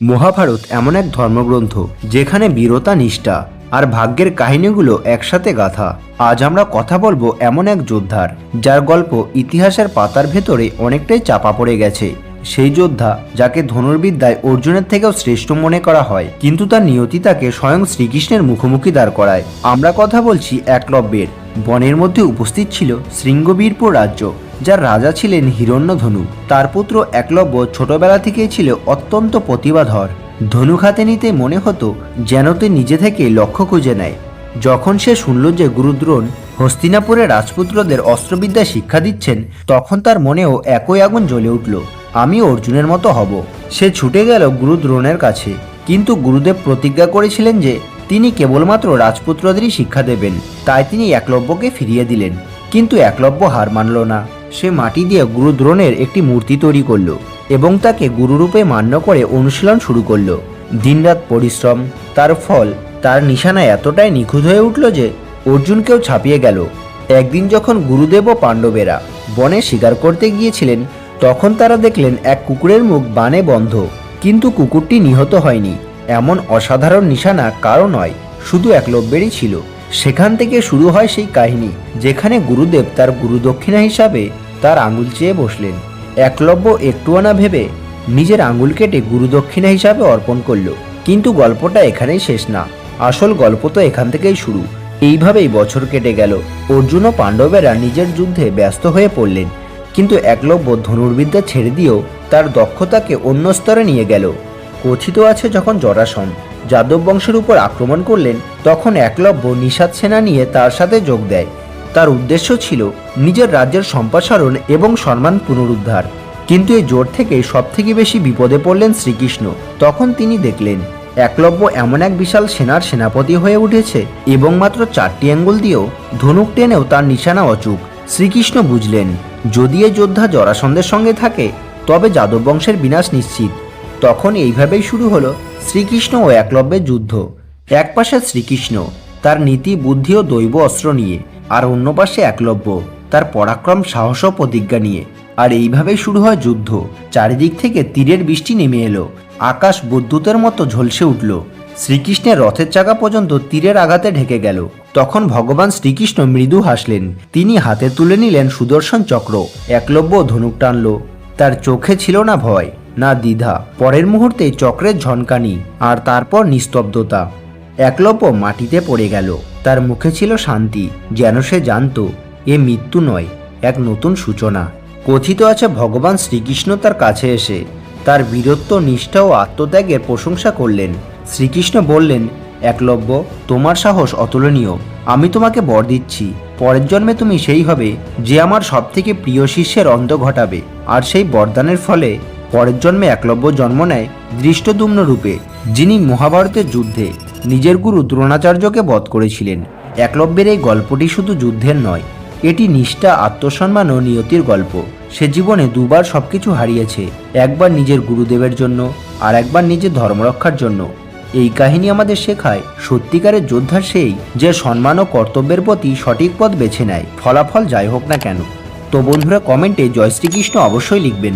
মহাভারত এমন এক ধর্মগ্রন্থ যেখানে বীরতা, নিষ্ঠা আর ভাগ্যের কাহিনীগুলো একসাথে গাথা। আজ আমরা কথা বলব এমন এক যোদ্ধার, যার গল্প ইতিহাসের পাতার ভেতরে অনেকটাই চাপা পড়ে গেছে। সেই যোদ্ধা যাকে ধনুর্বিদ্যায় অর্জুনের থেকেও শ্রেষ্ঠ মনে করা হয়, কিন্তু তার নিয়তি তাকে স্বয়ং শ্রীকৃষ্ণের মুখোমুখি দাঁড় করায়। আমরা কথা বলছি একলব্যের। বনের মধ্যে উপস্থিত ছিল শৃঙ্গবীরপুর রাজ্য। যার রাজা ছিলেন হিরণ্যধনু। তার পুত্র একলব্য ছোটবেলা থেকেই ছিল অত্যন্ত প্রতিভাধর। ধনুক হাতে নিতে মনে হতো যেন তে নিজে থেকে লক্ষ্য খুঁজে নেয়। যখন সে শুনল যে গুরুদ্রোণ হস্তিনাপুরে রাজপুত্রদের অস্ত্রবিদ্যা শিক্ষা দিচ্ছেন, তখন তার মনেও একই আগুন জ্বলে উঠল। আমি অর্জুনের মতো হব। সে ছুটে গেল গুরুদ্রোণের কাছে। কিন্তু গুরুদেব প্রতিজ্ঞা করেছিলেন যে তিনি কেবলমাত্র রাজপুত্রদেরই শিক্ষা দেবেন। তাই তিনি একলব্যকে ফিরিয়ে দিলেন। কিন্তু একলব্য হার মানল না। সে মাটি দিয়ে গুরু দ্রোণের একটি মূর্তি তৈরি করল এবং তাকে গুরুরূপে মান্য করে অনুশীলন শুরু করল। দিনরাত পরিশ্রম, তার ফল, তার নিশানা এতটাই নিখুঁত হয়ে উঠল যে অর্জুনকেও ছাপিয়ে গেল। একদিন যখন গুরুদেব ও পাণ্ডবেরা বনে শিকার করতে গিয়েছিলেন, তখন তারা দেখলেন এক কুকুরের মুখ বানে বন্ধ। কিন্তু কুকুরটি নিহত হয়নি। এমন অসাধারণ নিশানা কারও নয়, শুধু একলব্যেরই ছিল। সেখান থেকে শুরু হয় সেই কাহিনী, যেখানে গুরুদেব তার গুরুদক্ষিণা হিসাবে তার আঙুল চেয়ে বসলেন। একলব্য একটুয়ানা ভেবে নিজের আঙুল কেটে গুরুদক্ষিণা হিসাবে অর্পণ করল। কিন্তু গল্পটা এখানেই শেষ না। আসল গল্প তো এখান থেকেই শুরু। এইভাবেই বছর কেটে গেল। অর্জুন ও পাণ্ডবেরা নিজের যুদ্ধে ব্যস্ত হয়ে পড়লেন। কিন্তু একলব্য ধনুর্বিদ্যা ছেড়ে দিয়েও তার দক্ষতাকে অন্য স্তরে নিয়ে গেল। কথিত আছে, যখন জরাসন যাদব বংশের উপর আক্রমণ করলেন, তখন একলব্য নিষাদ সেনা নিয়ে তার সাথে যোগ দেয়। তার উদ্দেশ্য ছিল নিজের রাজ্যের সম্প্রসারণ এবং সম্মান পুনরুদ্ধার। কিন্তু এই জোর থেকে সবথেকে বেশি বিপদে পড়লেন শ্রীকৃষ্ণ। তখন তিনি দেখলেন, একলব্য এমন এক বিশাল সেনার সেনাপতি হয়ে উঠেছে এবং মাত্র চারটি অ্যাঙ্গুল দিয়েও ধনুক টেনেও তার নিশানা অচুক। শ্রীকৃষ্ণ বুঝলেন, যদি এই যোদ্ধা জরাসন্ধের সঙ্গে থাকে, তবে যাদব বংশের বিনাশ নিশ্চিত। তখন এইভাবেই শুরু হলো শ্রীকৃষ্ণ ও একলব্যের যুদ্ধ। এক পাশে শ্রীকৃষ্ণ, তার নীতি, বুদ্ধি ও দৈব অস্ত্র নিয়ে। আর অন্য পাশে একলব্য। তার পরাক্রম, সাহস ও প্রতিজ্ঞা নিয়ে। আর এইভাবেই শুরু হয় যুদ্ধ। চারিদিক থেকে তীরের বৃষ্টি নেমে এলো। আকাশ বিদ্যুতের মতো ঝলসে উঠল। শ্রীকৃষ্ণের রথের চাকা পর্যন্ত তীরের আঘাতে ঢেকে গেল। তখন ভগবান শ্রীকৃষ্ণ মৃদু হাসলেন। তিনি হাতে তুলে নিলেন সুদর্শন চক্র। একলব্য ধনুক টানল। তার চোখে ছিল না ভয়, না দ্বিধা। পরের মুহূর্তে চক্রের ঝনকানি, আর তারপর নিস্তব্ধতা। একলব্য মাটিতে পড়ে গেল। তার মুখে ছিল শান্তি, যেন সে জানত, এ মৃত্যু নয়, এক নতুন সূচনা। কথিত আছে ভগবান শ্রীকৃষ্ণ তার কাছে এসে তার বীরত্ব, নিষ্ঠা ও আত্মত্যাগের প্রশংসা করলেন। শ্রীকৃষ্ণ বললেন, একলব্য, তোমার সাহস অতুলনীয়। আমি তোমাকে বর দিচ্ছি। পরের জন্মে তুমি সেই হবে, যে আমার সবথেকে প্রিয় শিষ্যের অন্ত ঘটাবে। আর সেই বরদানের ফলে পরের জন্মে একলব্য জন্ম নেয় দৃষ্টদুম্ন রূপে যিনি মহাভারতের যুদ্ধে নিজের গুরু দ্রোণাচার্যকে বধ করেছিলেন। একলব্যের এই গল্পটি শুধু যুদ্ধের নয়, এটি নিষ্ঠা, আত্মসম্মান ও নিয়তির গল্প। সে জীবনে দুবার সবকিছু হারিয়েছে, একবার নিজের গুরুদেবের জন্য, আর একবার নিজের ধর্মরক্ষার জন্য। এই কাহিনী আমাদের শেখায়, সত্যিকারের যোদ্ধা সেই যে সম্মান ও কর্তব্যের প্রতি সঠিক পথ বেছে নেয়। ফলাফল যাই হোক না কেন। তো বন্ধুরা, কমেন্টে জয় শ্রীকৃষ্ণ অবশ্যই লিখবেন।